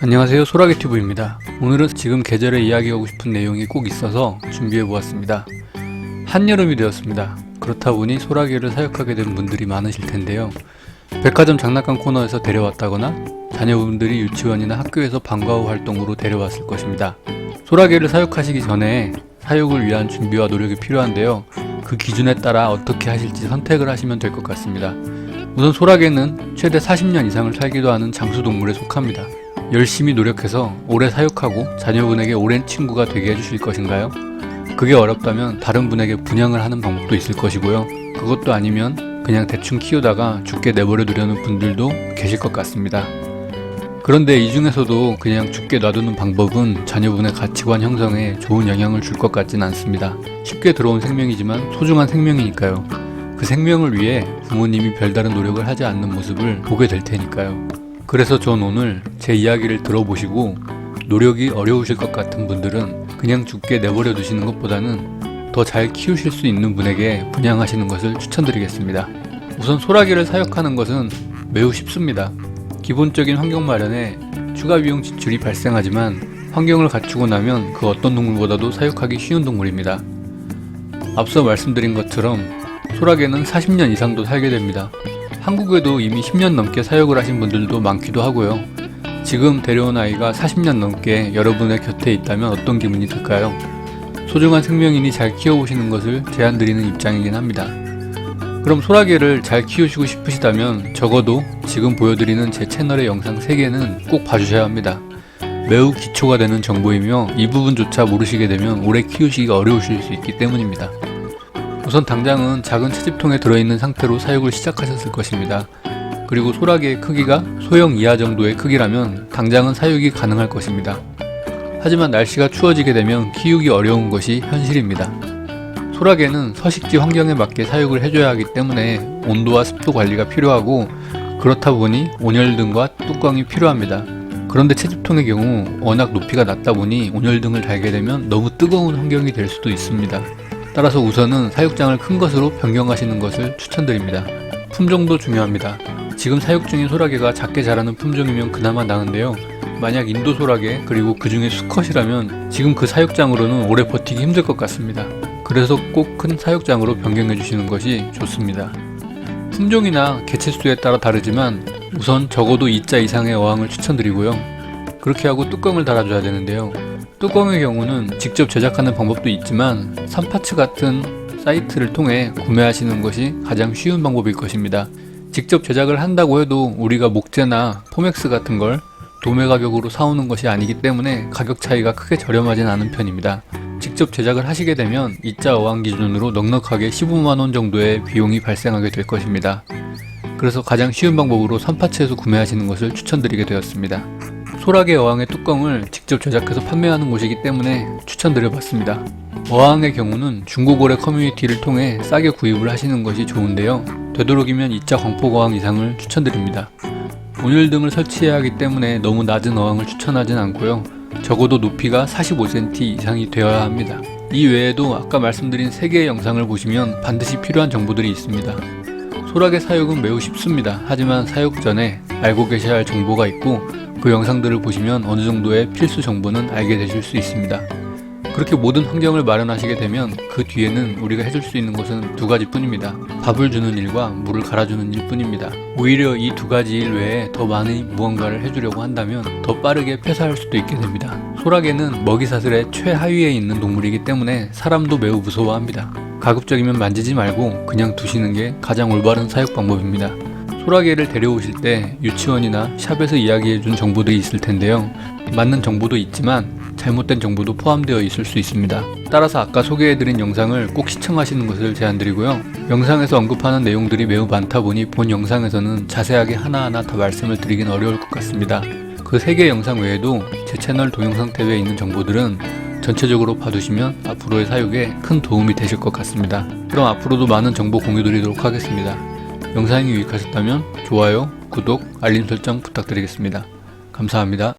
안녕하세요. 소라게튜브입니다. 오늘은 지금 계절에 이야기하고 싶은 내용이 꼭 있어서 준비해 보았습니다. 한여름이 되었습니다. 그렇다 보니 소라게를 사육하게 된 분들이 많으실 텐데요. 백화점 장난감 코너에서 데려왔다거나 자녀분들이 유치원이나 학교에서 방과 후 활동으로 데려왔을 것입니다. 소라게를 사육하시기 전에 사육을 위한 준비와 노력이 필요한데요. 그 기준에 따라 어떻게 하실지 선택을 하시면 될 것 같습니다. 우선 소라게는 최대 40년 이상을 살기도 하는 장수동물에 속합니다 열심히 노력해서 오래 사육하고 자녀분에게 오랜 친구가 되게 해주실 것인가요? 그게 어렵다면 다른 분에게 분양을 하는 방법도 있을 것이고요. 그것도 아니면 그냥 대충 키우다가 죽게 내버려 두려는 분들도 계실 것 같습니다. 그런데 이 중에서도 그냥 죽게 놔두는 방법은 자녀분의 가치관 형성에 좋은 영향을 줄 것 같진 않습니다. 쉽게 들어온 생명이지만 소중한 생명이니까요. 그 생명을 위해 부모님이 별다른 노력을 하지 않는 모습을 보게 될 테니까요. 그래서 전 오늘 제 이야기를 들어보시고 노력이 어려우실 것 같은 분들은 그냥 죽게 내버려 두시는 것보다는 더 잘 키우실 수 있는 분에게 분양하시는 것을 추천드리겠습니다. 우선 소라게를 사육하는 것은 매우 쉽습니다. 기본적인 환경 마련에 추가 비용 지출이 발생하지만 환경을 갖추고 나면 그 어떤 동물보다도 사육하기 쉬운 동물입니다. 앞서 말씀드린 것처럼 소라게는 40년 이상도 살게 됩니다. 한국에도 이미 10년 넘게 사육을 하신 분들도 많기도 하고요. 지금 데려온 아이가 40년 넘게 여러분의 곁에 있다면 어떤 기분이 들까요? 소중한 생명이니 잘 키워보시는 것을 제안드리는 입장이긴 합니다. 그럼 소라게를 잘 키우시고 싶으시다면 적어도 지금 보여드리는 제 채널의 영상 3개는 꼭 봐주셔야 합니다. 매우 기초가 되는 정보이며 이 부분조차 모르시게 되면 오래 키우시기가 어려우실 수 있기 때문입니다. 우선 당장은 작은 채집통에 들어있는 상태로 사육을 시작하셨을 것입니다. 그리고 소라게의 크기가 소형 이하 정도의 크기라면 당장은 사육이 가능할 것입니다. 하지만 날씨가 추워지게 되면 키우기 어려운 것이 현실입니다. 소라게는 서식지 환경에 맞게 사육을 해줘야 하기 때문에 온도와 습도 관리가 필요하고 그렇다 보니 온열 등과 뚜껑이 필요합니다. 그런데 채집통의 경우 워낙 높이가 낮다 보니 온열 등을 달게 되면 너무 뜨거운 환경이 될 수도 있습니다. 따라서 우선은 사육장을 큰 것으로 변경하시는 것을 추천드립니다. 품종도 중요합니다. 지금 사육 중인 소라게가 작게 자라는 품종이면 그나마 나은데요. 만약 인도 소라게 그리고 그 중에 수컷이라면 지금 그 사육장으로는 오래 버티기 힘들 것 같습니다. 그래서 꼭 큰 사육장으로 변경해 주시는 것이 좋습니다. 품종이나 개체수에 따라 다르지만 우선 적어도 2자 이상의 어항을 추천드리고요. 그렇게 하고 뚜껑을 달아줘야 되는데요. 뚜껑의 경우는 직접 제작하는 방법도 있지만 삼파츠 같은 사이트를 통해 구매하시는 것이 가장 쉬운 방법일 것입니다. 직접 제작을 한다고 해도 우리가 목재나 포맥스 같은 걸 도매 가격으로 사오는 것이 아니기 때문에 가격 차이가 크게 저렴하진 않은 편입니다. 직접 제작을 하시게 되면 2자 어항 기준으로 넉넉하게 15만원 정도의 비용이 발생하게 될 것입니다. 그래서 가장 쉬운 방법으로 선파츠에서 구매하시는 것을 추천드리게 되었습니다. 소라게 어항의 뚜껑을 직접 제작해서 판매하는 곳이기 때문에 추천드려봤습니다. 어항의 경우는 중고거래 커뮤니티를 통해 싸게 구입을 하시는 것이 좋은데요. 되도록이면 2자 광폭 어항 이상을 추천드립니다. 온열 등을 설치해야 하기 때문에 너무 낮은 어항을 추천하진 않고요. 적어도 높이가 45cm 이상이 되어야 합니다. 이 외에도 아까 말씀드린 3개의 영상을 보시면 반드시 필요한 정보들이 있습니다. 소라게 사육은 매우 쉽습니다. 하지만 사육 전에 알고 계셔야 할 정보가 있고 그 영상들을 보시면 어느 정도의 필수 정보는 알게 되실 수 있습니다. 그렇게 모든 환경을 마련하시게 되면 그 뒤에는 우리가 해줄 수 있는 것은 두 가지 뿐입니다. 밥을 주는 일과 물을 갈아주는 일 뿐입니다. 오히려 이 두 가지 일 외에 더 많은 무언가를 해주려고 한다면 더 빠르게 폐사할 수도 있게 됩니다. 소라게는 먹이사슬의 최하위에 있는 동물이기 때문에 사람도 매우 무서워합니다. 가급적이면 만지지 말고 그냥 두시는 게 가장 올바른 사육 방법입니다. 소라게를 데려오실 때 유치원이나 샵에서 이야기해준 정보들이 있을 텐데요. 맞는 정보도 있지만 잘못된 정보도 포함되어 있을 수 있습니다. 따라서 아까 소개해드린 영상을 꼭 시청하시는 것을 제안드리고요. 영상에서 언급하는 내용들이 매우 많다 보니 본 영상에서는 자세하게 하나하나 다 말씀을 드리긴 어려울 것 같습니다. 그세개 영상 외에도 제 채널 동영상 탭에 있는 정보들은 전체적으로 봐두시면 앞으로의 사육에 큰 도움이 되실 것 같습니다. 그럼 앞으로도 많은 정보 공유 드리도록 하겠습니다. 영상이 유익하셨다면 좋아요, 구독, 알림 설정 부탁드리겠습니다. 감사합니다.